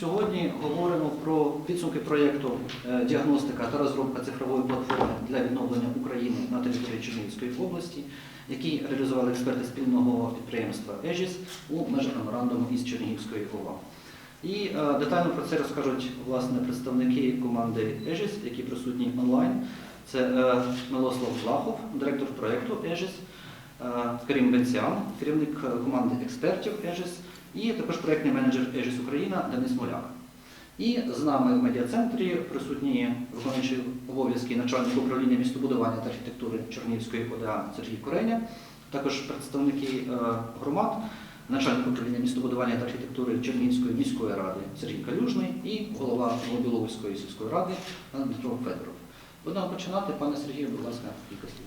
Сьогодні говоримо про підсумки проєкту е, діагностика та розробка цифрової платформи для відновлення України на території Чернігівської області, який реалізували експерти спільного підприємства ЕЖІС у межах меморандуму із Чернігівської ОВА. І е, детально про це розкажуть власне представники команди ЕЖІС, які присутні онлайн. Це е, Милослав Влахов, директор проєкту ЕЖІС, Карім Бенціан, керівник команди експертів ЕЖІС, і також проєктний менеджер ЕЖІС Україна Денис Моляк. І з нами в медіа-центрі присутні виконуючі обов'язки начальник управління містобудування та архітектури Чернігівської ОДА Сергій Куреня, також представники е, громад, начальник управління містобудування та архітектури Чернігівської міської ради Сергій Калюжний і голова Новобіловської сільської ради Дмитро Федоров. Будемо починати. Пане Сергію, будь ласка, кілька слів.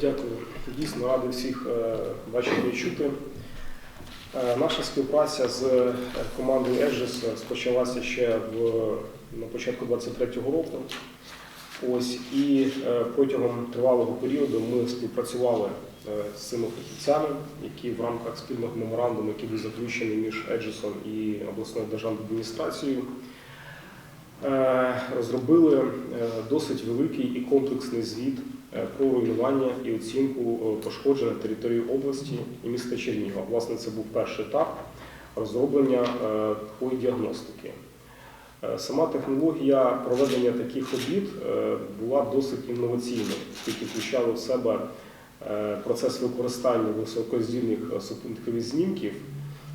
Дякую. Дійсно радий всіх е, бачити і чути. Е, Наша співпраця з е, командою Edges розпочалася ще в, на початку 23-го року. Ось і е, протягом тривалого періоду ми співпрацювали з цими фахівцями, які в рамках спільного меморандуму, який був заключений між Еджесом і обласною державною адміністрацією, розробили досить великий і комплексний звіт про руйнування і оцінку е, пошкоджень території області і міста Чернігова. Власне, це був перший етап розроблення е, такої діагностики. Е, Сама технологія проведення таких робіт е, була досить інноваційною, оскільки включала в себе е, процес використання високоздільних е, супутникових знімків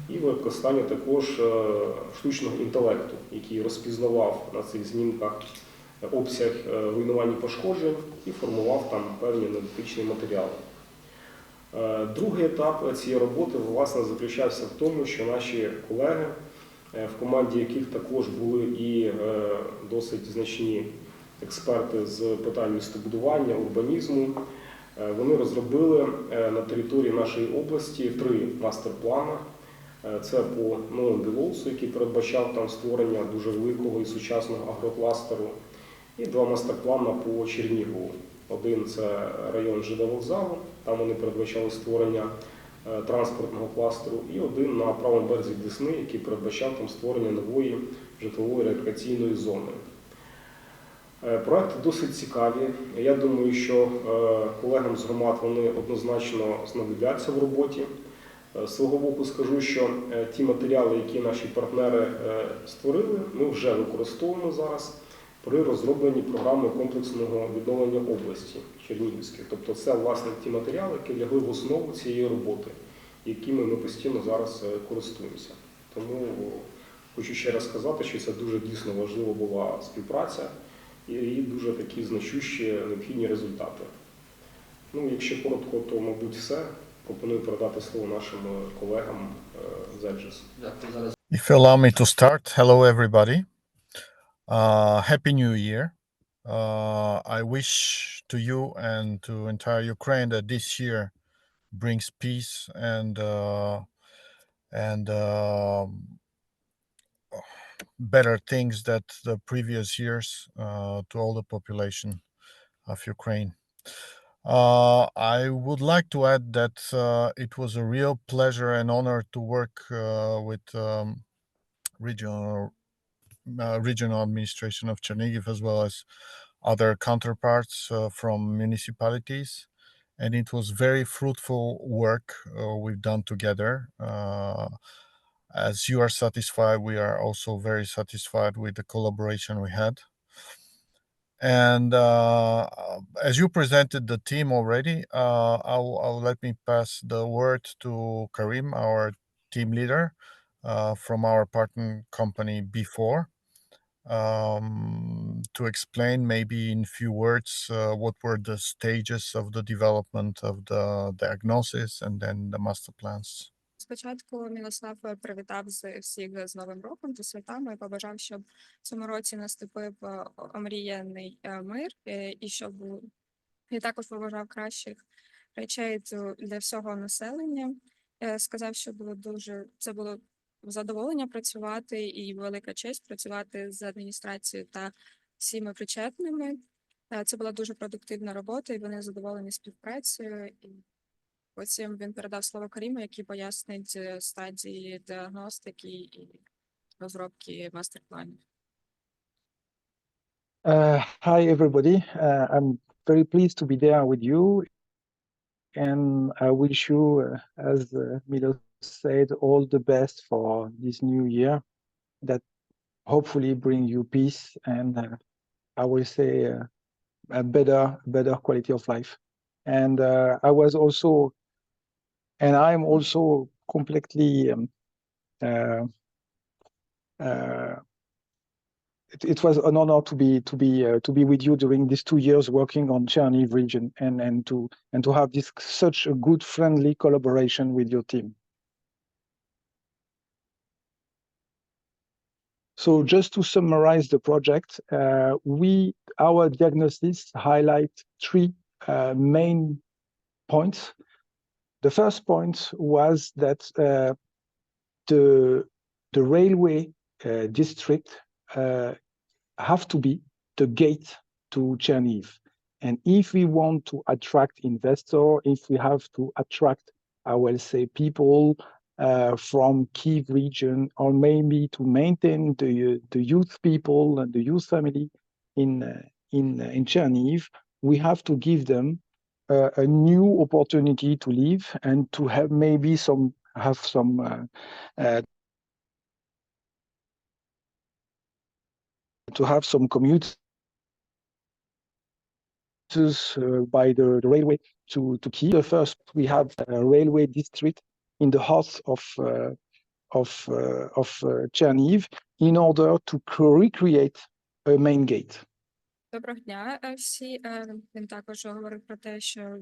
і використання також е, штучного інтелекту, який розпізнавав на цих знімках обсяг е, руйнувань і пошкоджень і формував там певні аналітичні матеріали. Е, Другий етап цієї роботи власне заключався в тому, що наші колеги, е, в команді яких також були і досить значні експерти з питань містобудування, урбанізму, вони розробили на території нашої області три мастер-плани. Це по новому Білоусу, який передбачав там створення дуже великого і сучасного агрокластеру, і два мастер-плани по Чернігову. Один це район ЖД вокзалу, там вони передбачали створення е, транспортного кластеру, і один на правому березі Десни, який передбачав там створення нової житлової рекреаційної зони. Е, Проекти досить цікаві. Я думаю, що е, колегам з громад вони однозначно знадобляться в роботі. З свого боку скажу, що ті матеріали, які наші партнери створили, ми вже використовуємо зараз при розробленні програми комплексного відновлення області Чернігівської. Тобто це власне ті матеріали, які лягли в основу цієї роботи, якими ми постійно зараз е, користуємося. Тому хочу ще раз сказати, що це дуже дійсно важлива була співпраця і дуже такі значущі необхідні результати. Ну, якщо коротко, то мабуть все. Пропоную передати слово нашим е, колегам е, з Edges. Дякую зараз. If you allow me to start, hello everybody. Uh, Happy New Year. Uh, I wish to you and to entire Ukraine that this year brings peace and uh, and um, better things that the previous years uh, to all the population of Ukraine. Uh, I would like to add that uh, it was a real pleasure and honor to work uh, with um, regional uh, regional administration of Chernigiv as well as other counterparts uh, from municipalities. And it was very fruitful work uh, we've done together. Uh, as you are satisfied, we are also very satisfied with the collaboration we had. And uh, as you presented the team already, uh, I'll, I'll let me pass the word to Karim, our team leader uh, from our partner company before um, to explain maybe in few words uh, what were the stages of the development of the diagnosis and then the master plans. Спочатку Мілослав привітав з всіх з Новим роком та святами і побажав, щоб в цьому році наступив е, омріяний е, мир е, і щоб у- і також побажав кращих речей ду- для всього населення. Е, Сказав, що було дуже це було задоволення працювати і велика честь працювати з адміністрацією та всіми причетними. Е, Це була дуже продуктивна робота, і вони задоволені співпрацею. І Потім він передав слово Каріму, який пояснить е, стадії діагностики і розробки мастер-планів. Uh, hi, everybody. Uh, I'm very pleased to be there with you. And I wish you, uh, as uh, Milo said, all the best for this new year that hopefully bring you peace and uh, I will say uh, a better, better quality of life. And uh, I was also, and I'm also completely um, uh, uh, it, it was an honor to be to be uh, to be with you during these two years working on Chernihiv region and and to and to have this such a good friendly collaboration with your team. So just to summarize the project, uh, we our diagnosis highlight three uh, main points. The first point was that uh, the the railway district have to be the gate to Chernihiv. And if we want to attract investor, if we have to attract, I will say, people uh, from Kiev region, or maybe to maintain the the youth people and the youth family in uh, in uh, in Chernihiv, we have to give them uh, a new opportunity to live and to have maybe some have some uh, to have some commuters uh, by the, the railway to to Kiev. First, we have a railway district in the heart of uh, of uh, of uh, Chernihiv in order to recreate a main gate. Доброго дня е, всі. Е, Він також говорив про те, що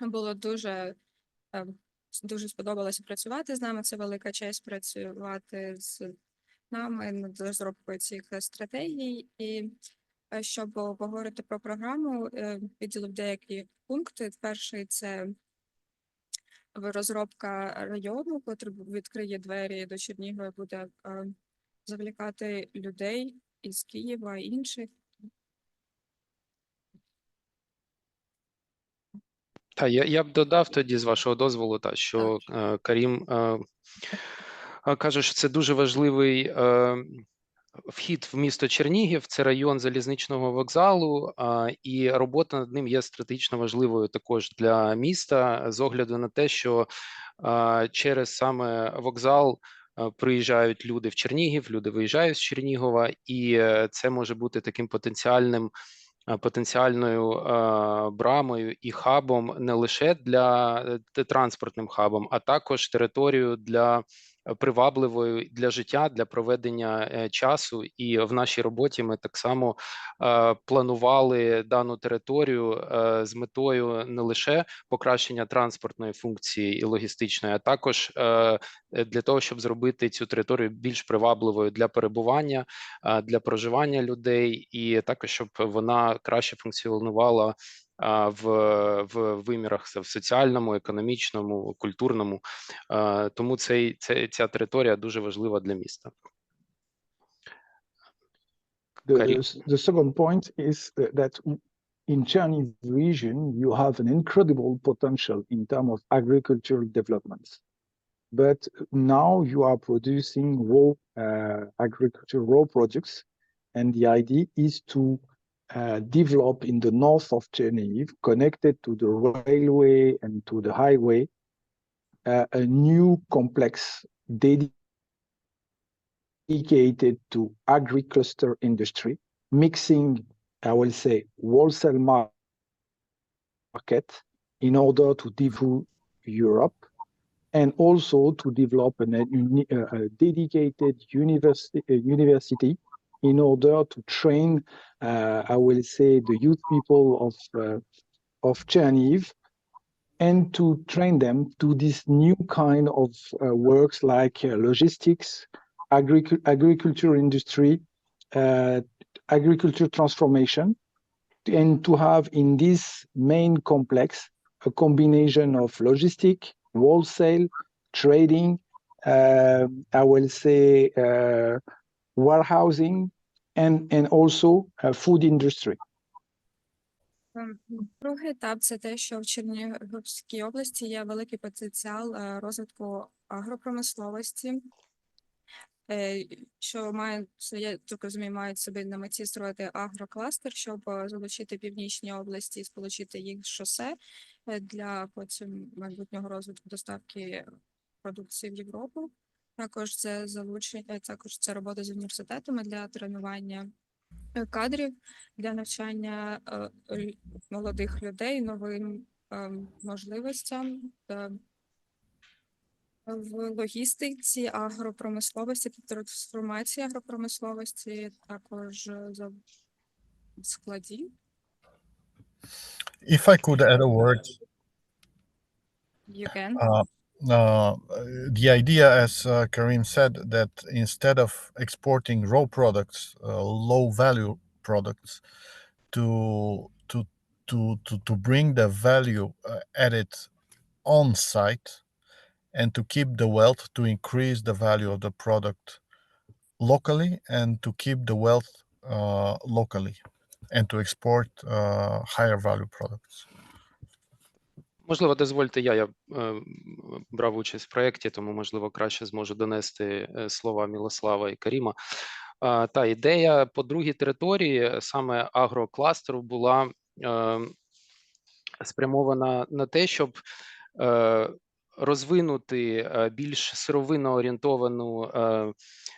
було дуже, е, дуже сподобалося працювати з нами. Це велика честь працювати з нами над розробкою цих стратегій. І щоб поговорити про програму, виділив деякі пункти. Перший це розробка району, котрий відкриє двері до Чернігова, буде е, завлікати людей із Києва і інших. Та я, я б додав тоді, з вашого дозволу, та що е, Карім е, е, каже, що це дуже важливий е, вхід в місто Чернігів, це район залізничного вокзалу, і робота над ним є стратегічно важливою також для міста з огляду на те, що через саме вокзал. Приїжджають люди в Чернігів, люди виїжджають з Чернігова, і е, це може бути таким потенціальним потенціальною е, брамою і хабом не лише для е, транспортним хабом, а також територію для привабливою для життя, для проведення е, часу. І в нашій роботі ми так само е, планували дану територію е, з метою не лише покращення транспортної функції і логістичної, а також для того, щоб зробити цю територію більш привабливою для перебування, для проживання людей, і також щоб вона краще функціонувала в, в вимірах в соціальному, економічному, культурному. А, Тому цей, цей, ця територія дуже важлива для міста. The, Karim. s- the second point is tha- that w- in Chernihiv region, you have an incredible potential in terms of agricultural developments. But now you are producing raw uh, agriculture, raw products, and the idea is to uh, develop in the north of Chernihiv, connected to the railway and to the highway, uh, a new complex dedicated to agri-cluster industry, mixing, I will say, wholesale market in order to develop Europe and also to develop an, a, a- a dedicated university, a university in order to train, uh, I will say, the youth people of, uh, of Chernihiv and to train them to this new kind of uh, works like logistics, agric- agriculture industry, agriculture transformation, and to have in this main complex a combination of logistic, wholesale, trading, uh, I will say uh, warehousing, and also uh, food industry. Другий етап це те, що в Чернігівській області є великий потенціал е, розвитку агропромисловості. е, що має я так розумію, мають собі на меті створити агрокластер, щоб е, залучити північні області і сполучити їх з шосе для потім майбутнього розвитку доставки продукції в Європу. Також це залучення, е, також це робота з університетами для тренування е, кадрів для навчання е, молодих людей новим можливостям в логістиці, агропромисловості та трансформації агропромисловості, також за складів. If I could add a word, You can. uh, uh, the idea, as uh, Karim said, that instead of exporting raw products, uh, low value products, to to to to to bring the value uh, added on site, and to keep the wealth, to increase the value of the product locally, and to keep the wealth uh, locally, and to export higher value products. Можливо, дозвольте я. Я е, брав участь в проєкті, тому можливо краще зможу донести е, слова Мілослава і Каріма. Та ідея по другій території, е, саме агрокластеру, була спрямована на те, щоб розвинути більш сировинно орієнтовану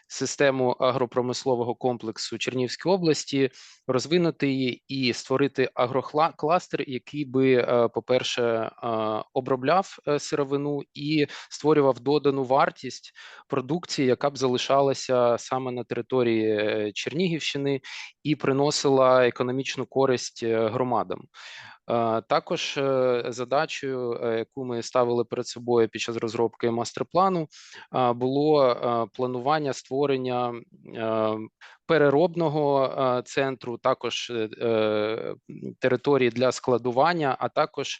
систему агропромислового комплексу Чернівської області, розвинути її і створити агрокластер, який би, е, по-перше, е, обробляв е, сировину і створював додану вартість продукції, яка б залишалася саме на території Чернігівщини і приносила економічну користь громадам. Також задачею, яку ми ставили перед собою під час розробки мастер-плану, було планування створення е, переробного е, центру, також е, території для складування, а також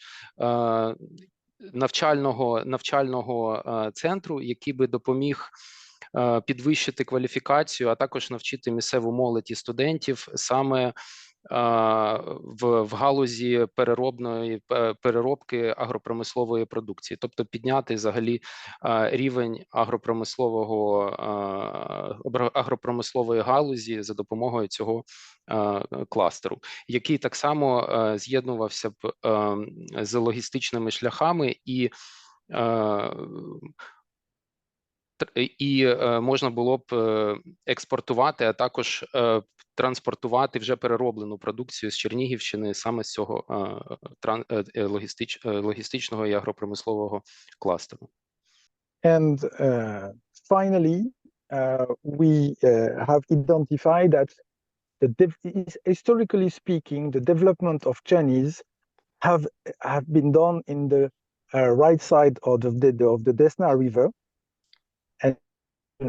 навчального навчального центру, який би допоміг. Підвищити кваліфікацію, а також навчити місцеву молодь і студентів саме в, в галузі переробної переробки агропромислової продукції, тобто підняти взагалі рівень агропромислового агропромислової галузі за допомогою цього кластеру, який так само з'єднувався б з логістичними шляхами і. Тр- І е, можна було б е, експортувати, а також е, транспортувати вже перероблену продукцію з Чернігівщини саме з цього е, е, е, е, логістичного і агропромислового кластеру. And uh, finally, uh, we uh, have identified that the historically speaking, the development of Chinese have have been done in the uh, right side of the, of the Desna River,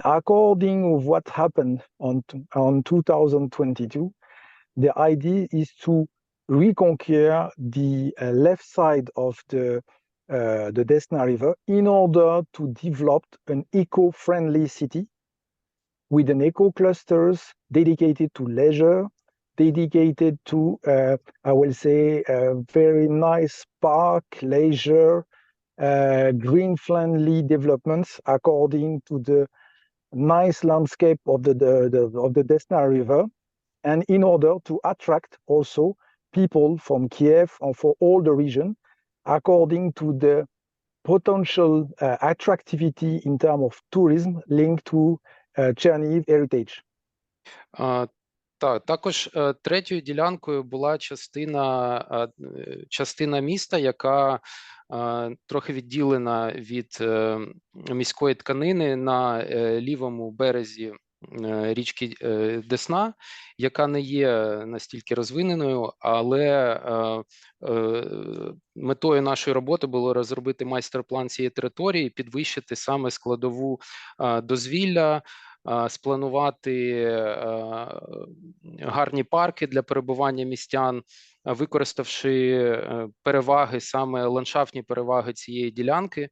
according with what happened on on 2022, the idea is to reconquer the uh, left side of the uh, the Desna River in order to develop an eco-friendly city with an eco clusters dedicated to leisure, dedicated to, uh, I will say, a very nice park, leisure, uh, green-friendly developments according to the nice landscape of the, the, the of the Desna River, and in order to attract also people from Kiev and for all the region, according to the potential uh, attractivity in terms of tourism linked to uh, Chernihiv heritage. А, Так, також е, третьою ділянкою була частина, е, е, частина міста, яка трохи відділена від міської тканини на лівому березі річки Десна, яка не є настільки розвиненою, але метою нашої роботи було розробити майстер-план цієї території, підвищити саме складову дозвілля, спланувати е, гарні парки для перебування містян, використавши е, переваги, саме ландшафтні переваги цієї ділянки,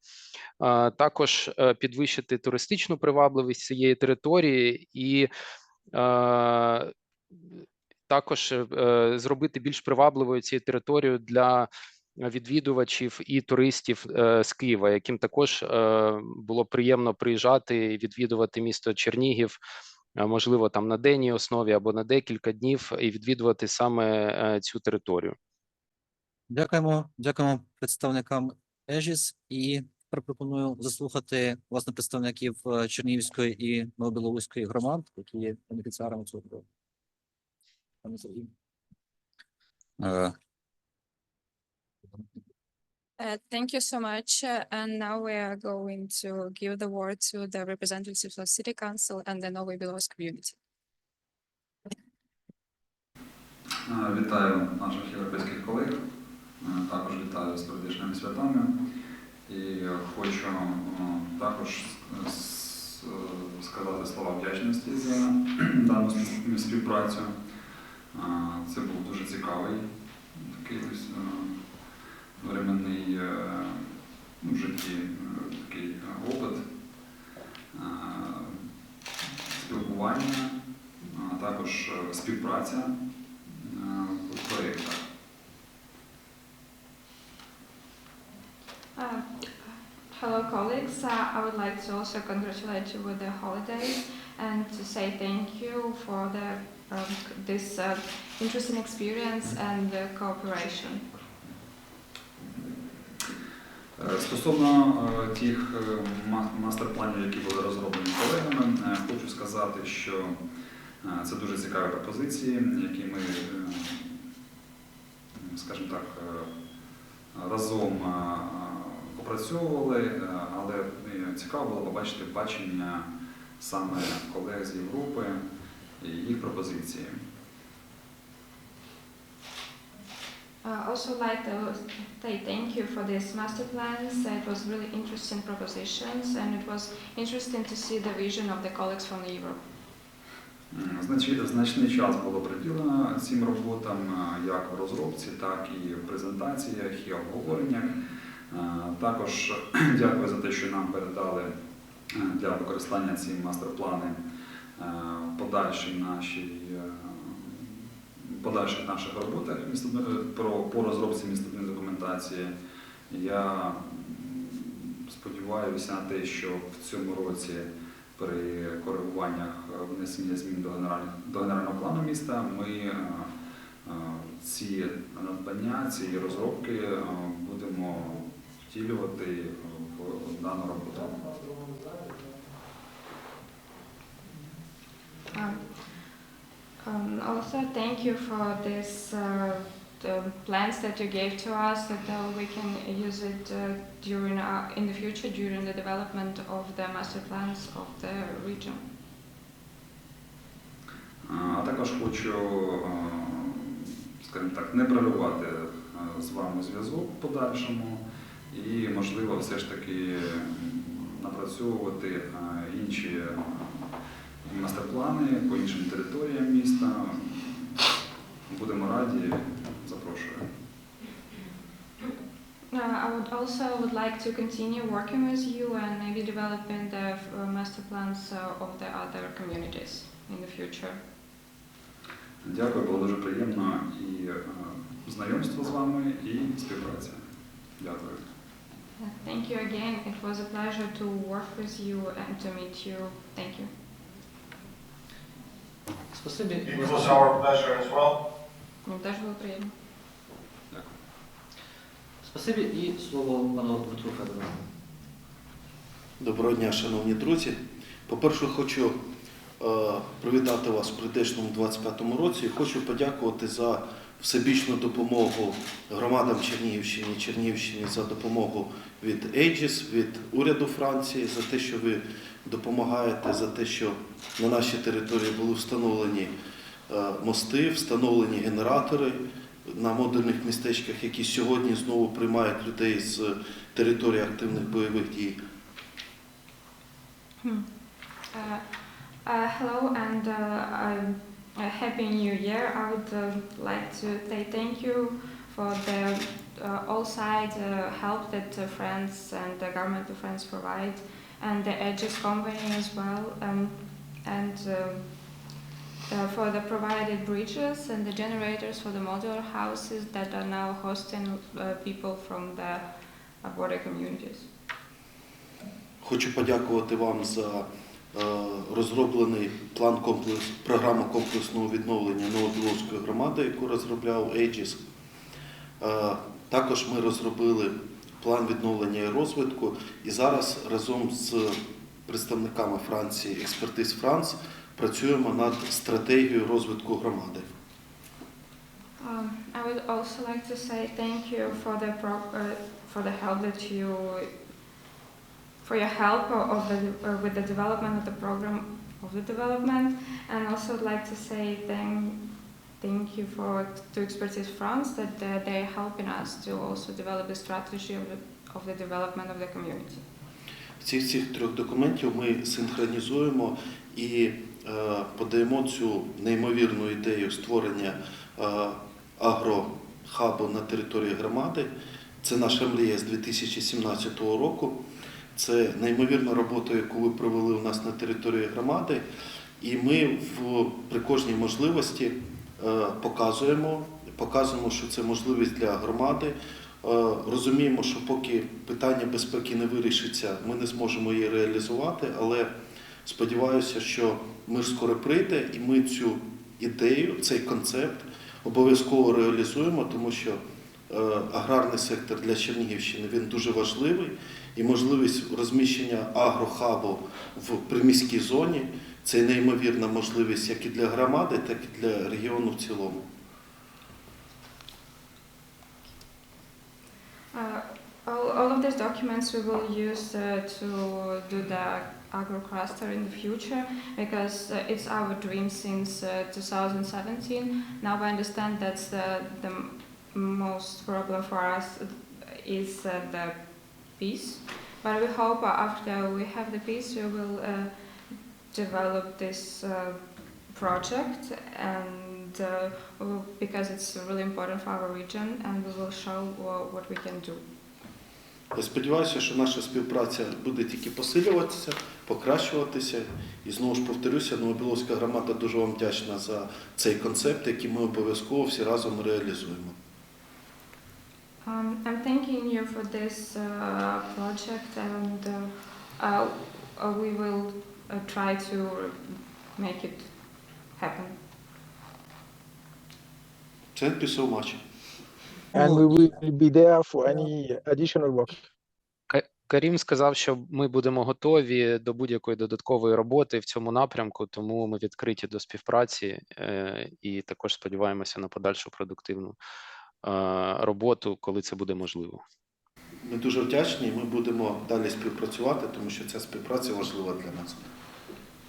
також е, підвищити туристичну привабливість цієї території і також зробити більш привабливою цією територію для відвідувачів і туристів е, з Києва, яким також е, було приємно приїжджати і відвідувати місто Чернігів, е, можливо, там на денній основі або на декілька днів, і відвідувати саме цю територію. Дякуємо, дякуємо представникам ЕЖІС і пропоную заслухати власне представників Чернігівської і Новобілоруської громад, які є бенефіціарами цього. Пане Сергій. Е, Uh, thank you so much. Uh, and now we are going to give the word to the representatives of City Council and the Novy Belarus community. Е, Вітаю наших європейських колег. Е, Також вітаю з прийдешними святами. І е, хочу е, також с- с- е, сказати слова вдячності за дану спів- співпрацю. Е, Це був дуже цікавий такий ось е, временний е, ну, в житті е, такий е, опит е, спілкування, а також е, співпраця е, в проєктах. Uh, Hello, colleagues. Uh, I would like to also congratulate you with the holidays and to say thank you for the, um, this uh, interesting experience and the cooperation. Е, Стосовно е, тих е, мастер-планів, які були розроблені колегами, е, хочу сказати, що е, це дуже цікаві пропозиції, які ми, е, скажімо так, е, разом е, е, опрацьовували, е, але е, цікаво було побачити бачення саме колег з Європи і їх пропозиції. Uh, also like to say thank you for these master plans. It was really interesting propositions and it was interesting to see the vision of the colleagues from Europe. Значний час було приділено цим роботам як в розробці, так і в презентаціях і обговореннях. Також дякую за те, що нам передали для використання ці мастер-плани нашій, е, подальших наших роботах е, по розробці містобної документації. Я сподіваюся на те, що в цьому році при коригуваннях внесення змін до генерального, до генерального плану міста ми е, е, ці надбання, ці розробки е, будемо втілювати в дану роботу. Um, um, also, thank you for this uh, the plans that you gave to us that uh, we can use it uh, during our, in the future during the development of the master plans of the region. А також хочу, е, скажімо так, не проривати е, з вами зв'язок в подальшому і, можливо, все ж таки напрацьовувати е, інші мастер-плани по іншим територіям міста. Будемо раді, запрошую. Uh, I would also would like to continue working with you and maybe developing the uh, master plans uh, of the other communities in the future. Дякую, було дуже приємно і е, знайомство з вами, і співпраця. Дякую. Uh, Thank you again. It was a pleasure to work with you and to meet you. Thank you. Спасибі. It was our pleasure as well. Мені теж було приємно. Спасибі і слово пану Дмитру Федорову. Доброго дня, шановні друзі. По-перше, хочу е, привітати вас в прийдешному 25-му році. Хочу подякувати за всебічну допомогу громадам Чернігівщини, Чернігівщині за допомогу від Aegis, від уряду Франції, за те, що ви допомагаєте, за те, що на нашій території були встановлені мости, встановлені генератори на модульних містечках, які сьогодні знову приймають людей з території активних бойових дій. Hmm. Uh, uh, hello and uh, um, happy new year. I would uh, like to say thank you for the uh, all side uh, help that uh, France and the government of France provide, and the Aegis company as well. Um, and um uh, for the provided bridges and the generators for the modular houses that are now hosting uh, people from the uh, border communities. Хочу подякувати вам за е, розроблений план комплекс, програму комплексного відновлення Новобіловської громади, яку розробляв Aegis. Е, Також ми розробили план відновлення і розвитку, і зараз разом з представниками Франції, експертиз Франц, працюємо над стратегією розвитку громади. Um, I would also like to say thank you for the pro- uh, for the help that you for your help of the uh, with the development of the program of the development, and also would like to say thank thank you for to Expertise France that uh, they're helping us to also develop the strategy of the of the development of the community. Цих цих трьох документів ми синхронізуємо і е, подаємо цю неймовірну ідею створення е, агрохабу на території громади. Це наша мрія з 2017 року. Це неймовірна робота, яку ви провели у нас на території громади. І ми в, при кожній можливості е, показуємо, показуємо, що це можливість для громади. Е, Розуміємо, що поки питання безпеки не вирішиться, ми не зможемо її реалізувати, але сподіваюся, що мир скоро прийде, і ми цю ідею, цей концепт обов'язково реалізуємо, тому що е, аграрний сектор для Чернігівщини він дуже важливий, і можливість розміщення агрохабу в приміській зоні це неймовірна можливість як і для громади, так і для регіону в цілому. Documents we will use uh, to do the agro cluster in the future because uh, it's our dream since uh, 2017. Now I understand that the, the most problem for us is uh, the peace. But we hope uh, after we have the peace, we will uh, develop this uh, project and uh, because it's really important for our region and we will show wha- what we can do. Я сподіваюся, що наша співпраця буде тільки посилюватися, покращуватися. І знову ж повторюся, Новобіловська громада дуже вам вдячна за цей концепт, який ми обов'язково всі разом реалізуємо. Um, I'm thanking you for this uh, project and uh, uh, we will uh, try to make it happen. Thank you so much. And we will be there for any additional work. Карім сказав, що ми будемо готові до будь-якої додаткової роботи в цьому напрямку, тому ми відкриті до співпраці е, і також сподіваємося на подальшу продуктивну е, роботу, коли це буде можливо. Ми дуже вдячні, і ми будемо далі співпрацювати, тому що ця співпраця важлива для нас.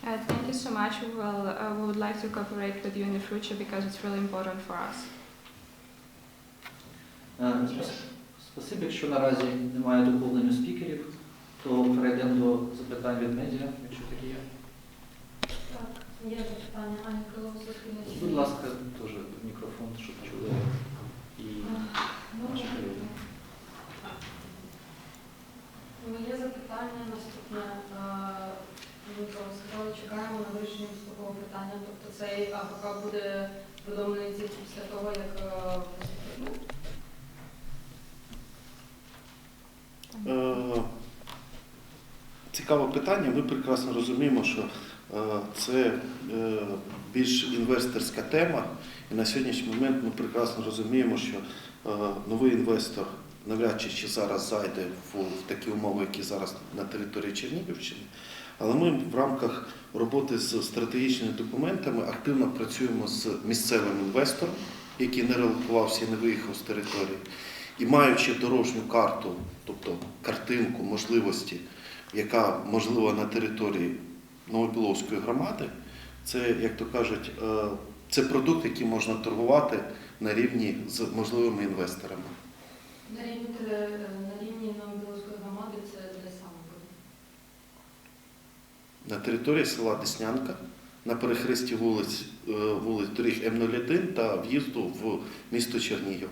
Uh, thank you so much. We will uh, we would like to cooperate with you in the future because it's really important for us. Е, Спасибі, якщо наразі немає доповнення спікерів, то перейдемо до запитань від медіа, якщо такі є. Так, є запитання Аня Крилов, Суспільне Будь ласка, теж мікрофон, щоб чули і. Моє запитання наступне. Е, Ви сказали, чекаємо на вирішення вступового питання. Тобто цей АПК буде повідомлений тільки після того, як е, ну, Е, Цікаве питання. Ми прекрасно розуміємо, що е, це е, більш інвесторська тема, і на сьогоднішній момент ми прекрасно розуміємо, що е, новий інвестор навряд чи ще зараз зайде в такі умови, які зараз на території Чернігівщини. Але ми в рамках роботи з стратегічними документами активно працюємо з місцевим інвестором, який не релокувався і не виїхав з території. І маючи дорожню карту, тобто картинку можливості, яка можлива на території Новобіловської громади, це, як то кажуть, е, це продукт, який можна торгувати на рівні з можливими інвесторами. на рівні теле- на рівні Новобілоської громади це де саме буде. На території села Деснянка, на перехресті вулиць, е, вулиць доріг М01 та в'їзду в місто Чернігів.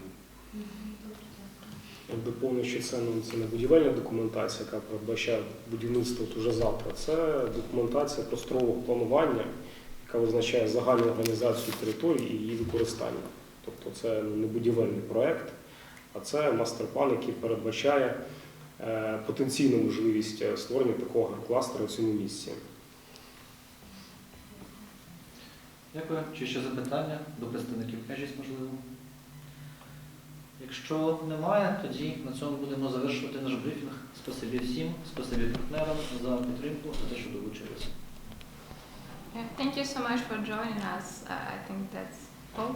Тобто, Доповнюючи це, ну, це не будівельна документація, яка передбачає будівництво уже завтра. Це документація просторового планування, яка визначає загальну організацію території і її використання. Тобто це не будівельний проект, а це мастер-план, який передбачає е, потенційну можливість е, створення такого кластера в цьому місці. Дякую. Чи ще запитання до представників Ежіс, можливо? Якщо немає, тоді на цьому будемо завершувати наш брифінг. Спасибі всім, спасибі партнерам за підтримку, за те, що долучилися. Yeah, thank you so much for joining us. Uh, I think that's all.